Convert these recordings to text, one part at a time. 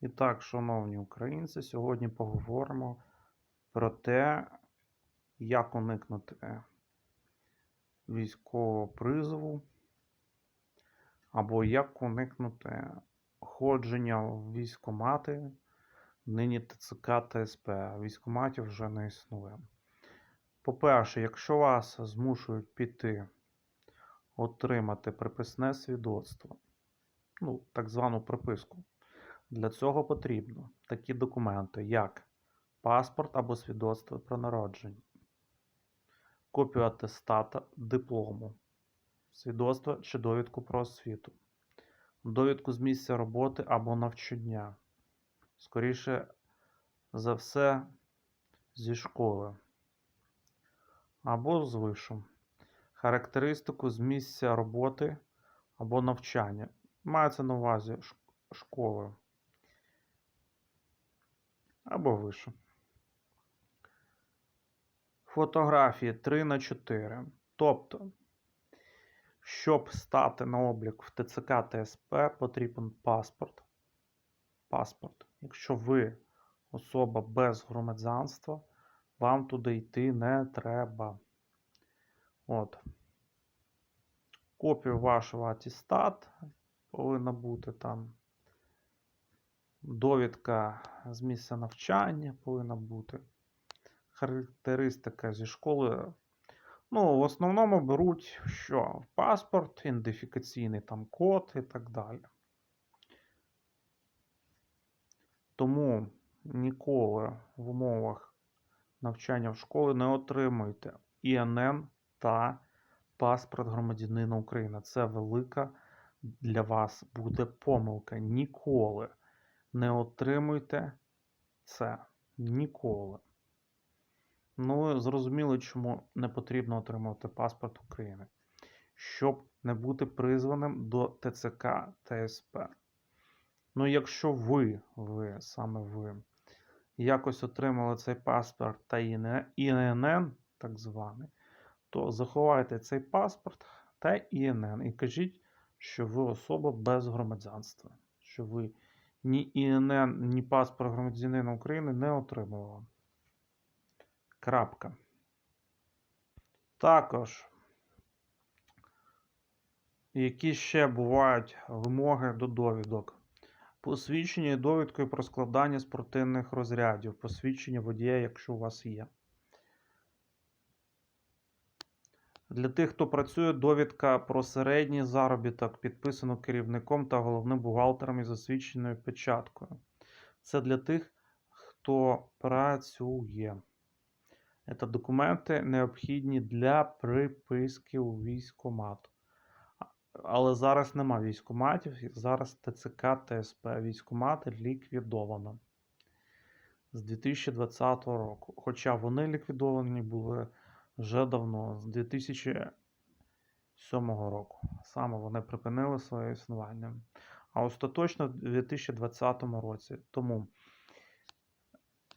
І так, шановні українці, сьогодні поговоримо про те, як уникнути військового призову, або як уникнути ходження в військкомати. Нині ТЦК та СП. Військкоматів вже не існує. По-перше, якщо вас змушують піти отримати приписне свідоцтво, ну, так звану приписку. Для цього потрібно такі документи, як паспорт або свідоцтво про народження, копію атестата, диплому, свідоцтво чи довідку про освіту, довідку з місця роботи або навчання. Скоріше за все, зі школи або з вишу, характеристику з місця роботи або навчання. Мається на увазі школи або вище. Фотографії 3 на 4. Тобто, щоб стати на облік в ТЦК та СП, потрібен паспорт. Паспорт. Якщо ви особа без громадянства, вам туди йти не треба. От. Копію вашого атестат повинна бути там. Довідка з місця навчання повинна бути. Характеристика зі школи. Ну, в основному беруть що? Паспорт, ідентифікаційний там код і так далі. Тому ніколи в умовах навчання в школі не отримуйте ІНН та паспорт громадянина України. Це велика для вас буде помилка. Ніколи не отримуйте це. Ніколи. Ну, ви зрозуміли, чому не потрібно отримувати паспорт України. Щоб не бути призваним до ТЦК та СП. Ну, якщо ви, ви, саме ви, якось отримали цей паспорт та ІНН, так званий, то заховайте цей паспорт та ІНН і кажіть, що ви особа без громадянства, що ви ні ІНН, ні паспорт громадянина України не отримували. Крапка. Також, які ще бувають вимоги до довідок? Посвідчення довідкою про складання спортивних розрядів, посвідчення водія, якщо у вас є. Для тих, хто працює, довідка про середній заробіток, підписано керівником та головним бухгалтером із засвідченою печаткою. Це для тих, хто працює. Це документи необхідні для приписки у військкомат. Але зараз нема військкоматів, зараз ТЦК та СП. Військкомати ліквідовано з 2020 року. Хоча вони ліквідовані були вже давно, з 2007 року. Саме вони припинили своє існування. А остаточно в 2020 році. Тому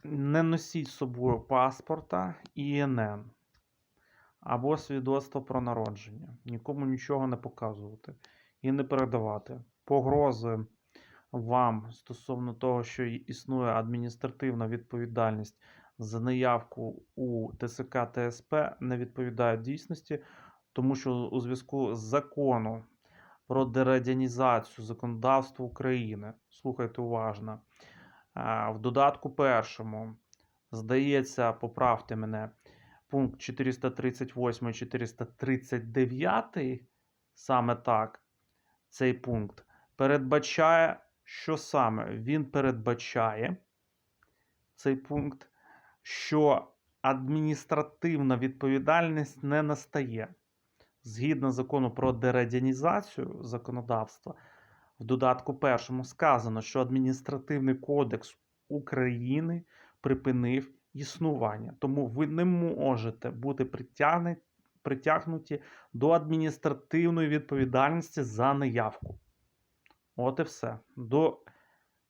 не носіть з собою паспорта ІНН або свідоцтво про народження. Нікому нічого не показувати і не передавати. Погрози вам стосовно того, що і- існує адміністративна відповідальність за неявку у ТСК та СП, не відповідають дійсності, тому що у зв'язку з законом про дерадянізацію законодавства України, слухайте уважно, в додатку першому, здається, поправте мене, пункт 438 439, саме так, цей пункт, передбачає, що саме? Він передбачає цей пункт, що адміністративна відповідальність не настає. Згідно закону про дерадянізацію законодавства, в додатку першому сказано, що адміністративний кодекс України припинив існування. Тому ви не можете бути притягнуті до адміністративної відповідальності за неявку. От і все. До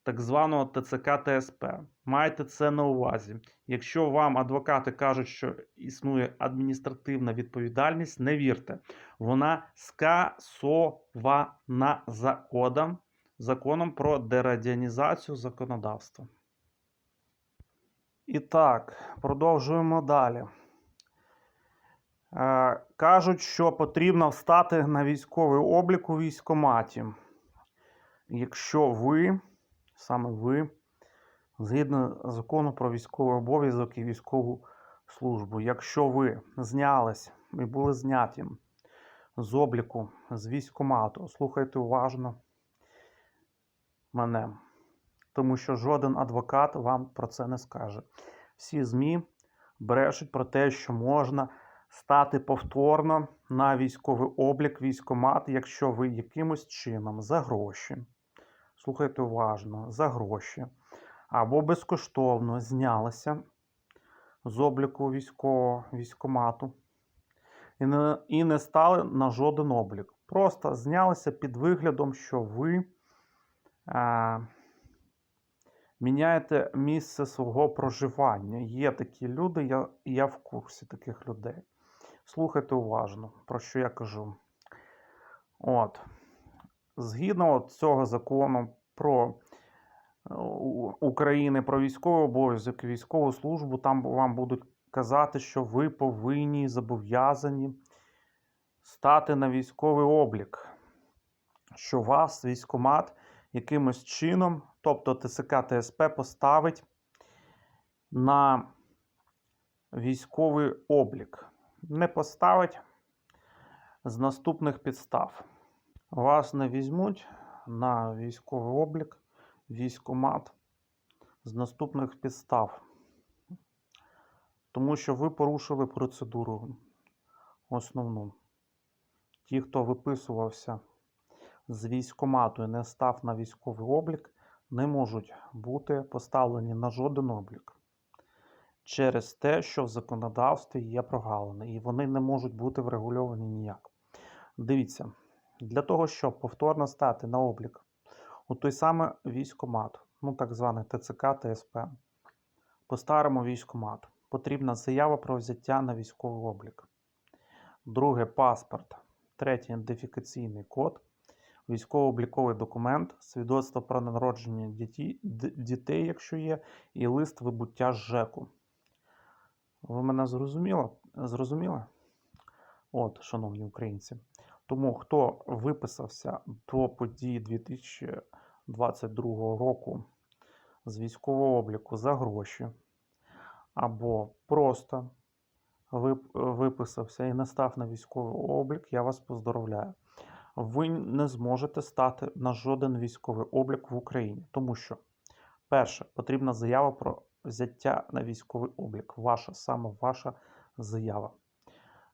так званого ТЦК ТСП. Майте це на увазі. Якщо вам адвокати кажуть, що існує адміністративна відповідальність, не вірте. Вона скасована законом законом про дерадянізацію законодавства. І так, продовжуємо далі. Е, кажуть, що потрібно встати на військовий облік у військкоматі. Якщо ви, саме ви, згідно закону про військовий обов'язок і військову службу, якщо ви знялись і були зняті з обліку з військкомату, слухайте уважно мене, тому що жоден адвокат вам про це не скаже. Всі ЗМІ брешуть про те, що можна стати повторно на військовий облік військкомат, якщо ви якимось чином за гроші, слухайте уважно, за гроші або безкоштовно знялися з обліку військового військкомату і не, і не стали на жоден облік. Просто знялися під виглядом, що ви а, міняєте місце свого проживання. Є такі люди, я, я в курсі таких людей. Слухайте уважно, про що я кажу. От. Згідно цього закону про е, України про військовий обов'язок військову службу, там вам будуть казати, що ви повинні зобов'язані стати на військовий облік, що вас військкомат якимось чином, тобто ТСК ТСП, поставить на військовий облік. Не поставить з наступних підстав. Вас не візьмуть на військовий облік, військкомат з наступних підстав. Тому що ви порушили процедуру основну. Ті, хто виписувався з військкомату і не став на військовий облік, не можуть бути поставлені на жоден облік через те, що в законодавстві є прогалини, і вони не можуть бути врегульовані ніяк. Дивіться, для того, щоб повторно стати на облік у той самий військкомат, ну так званий ТЦК ТСП, по старому військкомат, потрібна заява про взяття на військовий облік. Друге паспорт. Третє ідентифікаційний код, військово-обліковий документ, свідоцтво про народження дітей, дітей, якщо є, і лист вибуття ЖЕКу. Ви мене зрозуміли? Зрозуміли? От, шановні українці. Тому хто виписався до події 2022 року з військового обліку за гроші, або просто виписався і не став на військовий облік, я вас поздоровляю. Ви не зможете стати на жоден військовий облік в Україні, тому що, перше, потрібна заява про взяття на військовий облік. Ваша, саме ваша заява.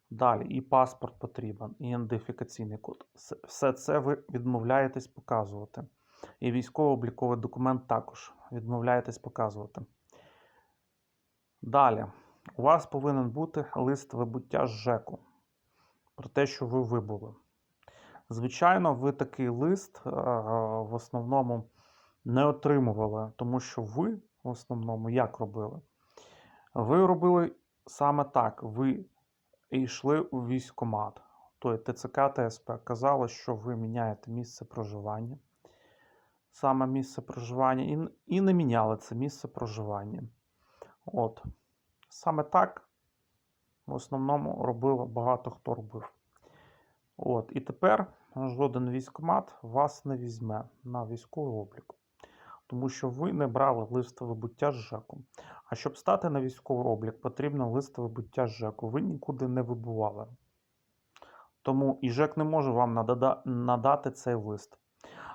Далі і паспорт потрібен, і ідентифікаційний код. Все це ви відмовляєтесь показувати. І військово-обліковий документ також відмовляєтесь показувати. Далі, у вас повинен бути лист вибуття з ЖЕКу про те, що ви вибули. Звичайно, ви такий лист е, в основному не отримували, тому що ви в основному як робили? Ви робили саме так. Ви йшли у військкомат, той ТЦК ТСП, казали, що ви міняєте місце проживання, саме місце проживання, і, і не міняли це місце проживання. От. Саме так в основному робило багато хто робив. От. І тепер жоден військкомат вас не візьме на військовий облік, тому що ви не брали лист вибуття з ЖЕКу. А щоб стати на військовий облік, потрібно лист вибуття з ЖЕКу. Ви нікуди не вибували. Тому і ЖЕК не може вам надати цей лист.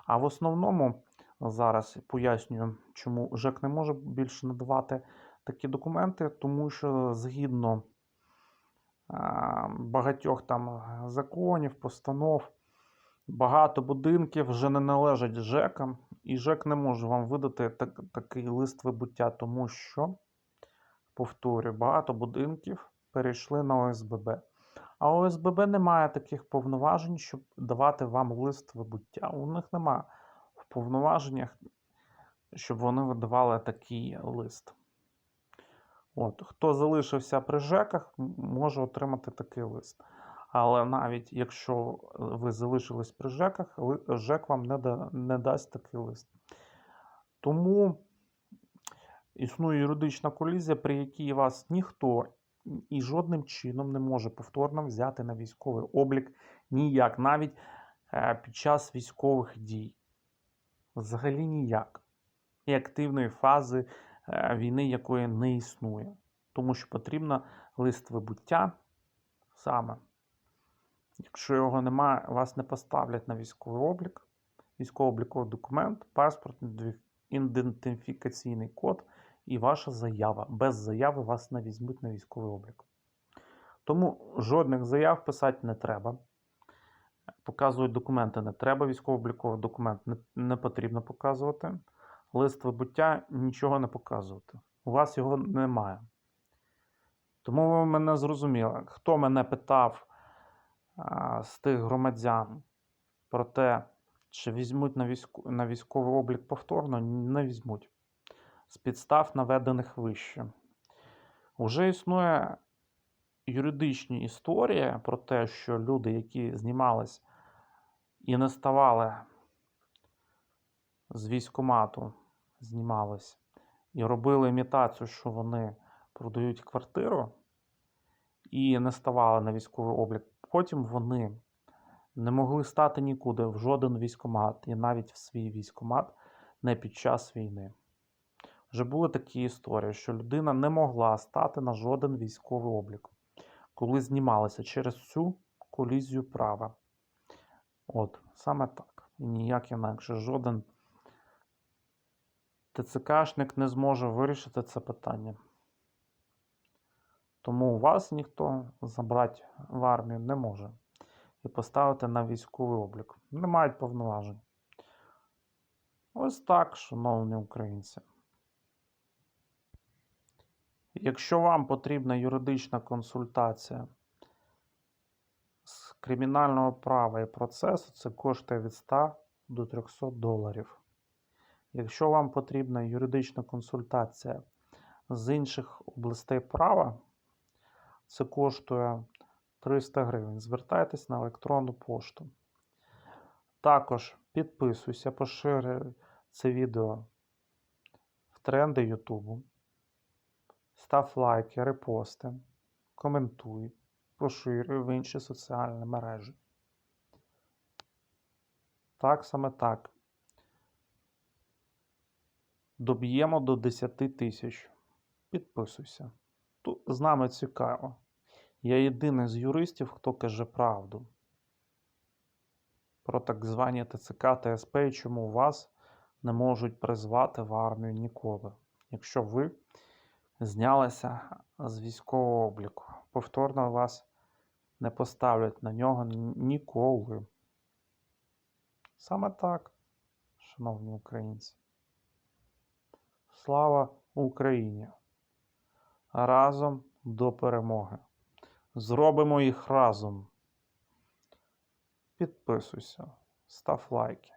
А в основному зараз пояснюю, чому ЖЕК не може більше надавати такі документи, тому що згідно багатьох там законів, постанов, багато будинків вже не належать ЖЕКам, і ЖЕК не може вам видати так, такий лист вибуття, тому що, повторюю, багато будинків перейшли на ОСББ. А ОСББ не має таких повноважень, щоб давати вам лист вибуття. У них немає в повноваженнях, щоб вони видавали такий лист. От, хто залишився при ЖЕКах, може отримати такий лист. Але навіть якщо ви залишились при ЖЕКах, ЖЕК вам не, да, не дасть такий лист. Тому існує юридична колізія, при якій вас ніхто і жодним чином не може повторно взяти на військовий облік ніяк, навіть е, під час військових дій. Взагалі ніяк. І активної фази е, війни, якої не існує. Тому що потрібно лист вибуття саме. Якщо його немає, вас не поставлять на військовий облік, військово-обліковий документ, паспорт, ідентифі- ідентифікаційний код і ваша заява. Без заяви вас не візьмуть на військовий облік. Тому жодних заяв писати не треба. Показують документи не треба, військово-обліковий документ не, не потрібно показувати. Лист вибуття нічого не показувати. У вас його немає. Тому ви мене зрозуміли. Хто мене питав з тих громадян про те, чи візьмуть на, військо, на військовий облік повторно, не візьмуть. З підстав, наведених вище. Уже існує юридичні історії про те, що люди, які знімались і не ставали з військомату, знімались і робили імітацію, що вони продають квартиру і не ставали на військовий облік. Потім вони не могли стати нікуди в жоден військомат і навіть в свій військомат не під час війни. Вже були такі історії, що людина не могла стати на жоден військовий облік, коли знімалася через цю колізію права. От, саме так. І ніяк інакше. Жоден ТЦКшник не зможе вирішити це питання. Тому вас ніхто забрати в армію не може і поставити на військовий облік. Не мають повноважень. Ось так, шановні українці. Якщо вам потрібна юридична консультація з кримінального права і процесу, це коштує від 100 до 300 доларів. Якщо вам потрібна юридична консультація з інших областей права, це коштує 300 гривень. Звертайтесь на електронну пошту. Також підписуйся, поширюй це відео в тренди Ютубу. Став лайки, репости, коментуй, поширюй в інші соціальні мережі. Так саме так. Доб'ємо до 10 тисяч. Підписуйся. Тут з нами цікаво. Я єдиний з юристів, хто каже правду. Про так звані ТЦК та СП, і чому вас не можуть призвати в армію ніколи, якщо ви знялися з військового обліку. Повторно вас не поставлять на нього ніколи. Саме так, шановні українці. Слава Україні! Разом до перемоги! Зробимо їх разом. Підписуйся, став лайки.